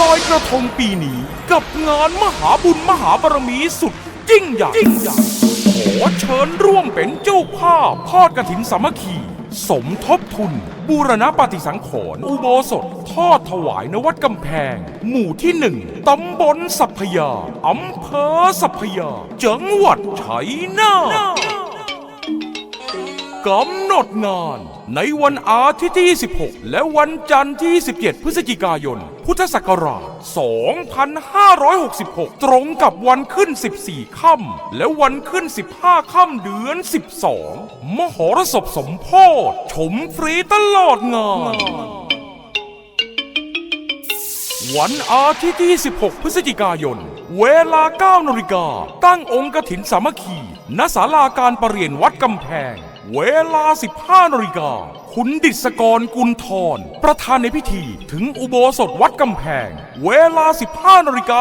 ลอยกระทงปีนี้กับงานมหาบุญมหาบารมีสุดยิ่งใหญ่ขอเชิญร่วมเป็นเจ้าภาพทอดกระถินสามัคคี สมทบทุน บูรณปฏิสังขรณ์อุโบสถ ทอดถวายนวัดกำแพง หมู่ที่หนึ่งตำบลสัพพยาอำเภอสัพพยา จังหวัดชัยนาท กำหนดงาน ในวันอาทิตย์ที่ 26 และวันจันทร์ที่17พฤศจิกายน พุทธศักราช 2566 ตรงกับวันขึ้น 14 ค่ำและวันขึ้น 15 ค่ำเดือน 12 มหรสพสมโพธิชมฟรีตลอดงานวันอาทิตย์ที่ 16 พฤศจิกายน เวลา 9นาฬิกา ตั้งองค์กถินสามัคคี ณ ศาลาการประเรียนวัดกำแพง เวลา 15นาฬิกาคุณดิษกรกุลทร ประธานในพิธีถึงอุโบสถวัดกำแพง เวลา 15นาฬิกา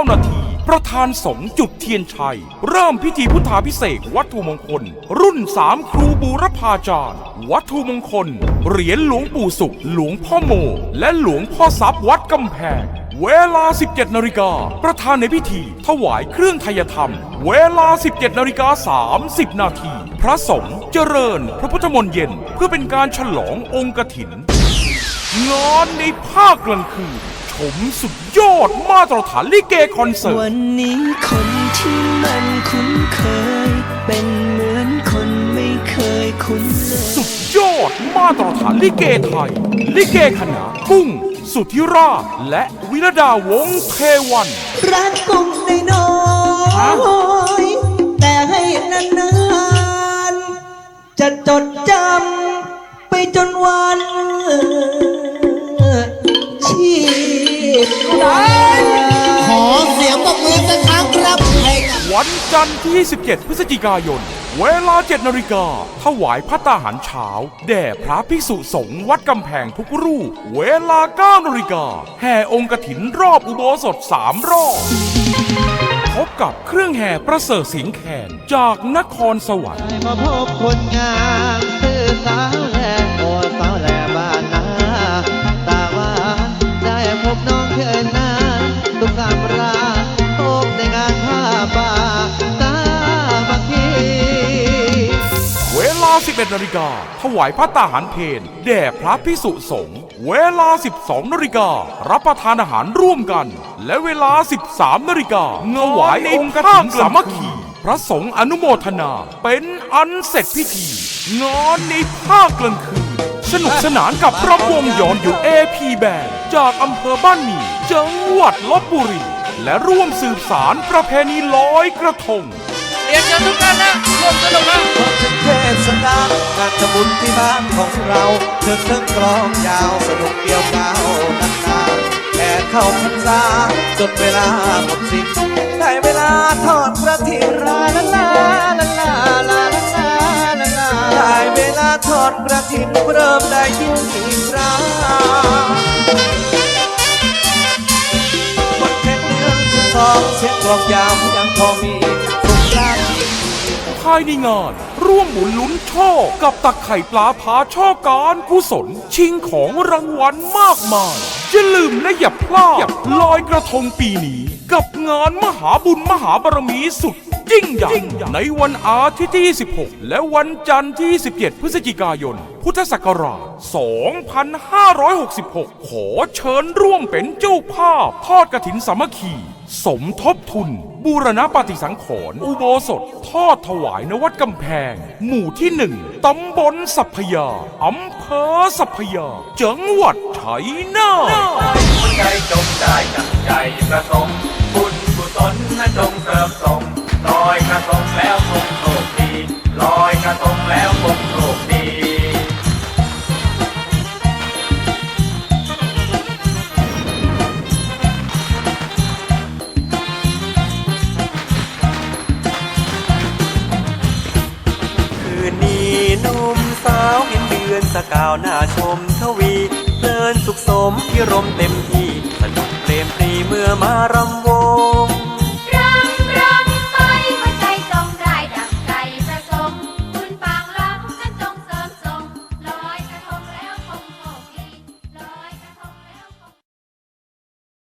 39 นาที ประธานสงฆ์จุดเทียนชัย เริ่มพิธีพุทธาพิเศษวัตถุมงคล รุ่นสามครูบูรพาจารย์ วัตถุมงคล เหรียญหลวงปู่สุข หลวงพ่อโม และหลวงพ่อทรัพย์วัดกำแพง เวลา 17นาฬิกาประธานในพิธี ถวายเครื่องไทยธรรม เวลา 17นาฬิกา30 นาที พระสงฆ์เจริญ พระพุทธมนต์เย็น เพื่อเป็นการฉลององค์กถินงานในภาคกลางคืนชมสุดยอดมาตรฐานลิเกคอนเสิร์ต วันนี้คนที่มันคุ้นเคย เป็นเหมือนคนไม่เคยคุ้นเลย สุดยอดมาตรฐานลิเกไทย ลิเกคณะกุ้ง สุทธิราชและวิรดาวงศ์เทวัน รักกุมในน้อยๆแต่ให้นานๆ จะจดจำไปจนวันชีพวายขอเสียงปรบมือสักครั้งครับให้กับวันจันทร์ที่ 17 พฤศจิกายน เวลา7นาฬิกาถวายพระตาหารเช้า แด่พระภิกษุสงฆ์วัดกำแพงทุกรูป เวลา9นาฬิกาแห่องค์กถินรอบอุโบสถสามรอบพบกับเครื่องแห่ประเสริฐสียงแคนจากนครสวรรค์มาพบคนงามชื่อสาวแหล่โอสาวแหล่บ้านา 11นาฬิกาถวายพระตาหารเพนแด่พระพิสุสงฆ์เวลา 12นาฬิการับประทานอาหารร่วมกัน และเวลา 13นาฬิกาถวายองค์กฐินสามัคคีพระสงฆ์อนุโมทนาเป็นอันเสร็จพิธีงานในภาคกลางคืน สนุกสนานกับรำวงย้อนอยู่ AP แบนจากอำเภอบ้านหมี่จังหวัดลบบุรีและร่วมสืบสารประเพณีลอยกระทง เรียนเชิญทุกท่านนะร่วมสนุกนะพอถึงเทศกาลงานทำบุญที่บ้านของเราเถิดเทิงกลองยาวสนุกเกี่ยวกาวนานๆแค่เข้าพรรษาจนเวลาหมดสิ้นได้เวลาทอดกระถิ่นลาลาลาลาลาลาลาลาได้เวลาทอดกระถิ่นเริ่มได้ยินอีกครั้งวันเพ็ญเดือนสองเสียงกลองยาวยังพอมี ภายในงาน ร่วมหมุนลุ้นโชค กับตักไข่ปลาผาช่อการกุศล ชิงของรางวัลมากมายอย่าลืมและอย่าพลาดลอยกระทงปีนี้ กับงานมหาบุญมหาบารมีสุดยิ่งใหญ่ในวันอาทิตย์ที่ 16 และวันจันทร์ที่ 17 พฤศจิกายน พุทธศักราช 2566 ขอเชิญร่วมเป็นเจ้าภาพทอดกระถินสามัคคี สมทบทุน บูรณปฏิสังขรณ์อุโบสถ ทอดถวายนวัดกำแพง หมู่ที่หนึ่งตำบลสัพยาอำเภอสัพยา จังหวัดชัยนาทหัวใจจงได้ดังใจประสงค์บุญกุศลนั้นจงเติมส่งลอยกระทงแล้วคงโชคดีลอย อนสกาวหน้าชมทวีเพลินสุขสมพิรมเต็มที่สนุกเปรมปรีเมื่อมารำว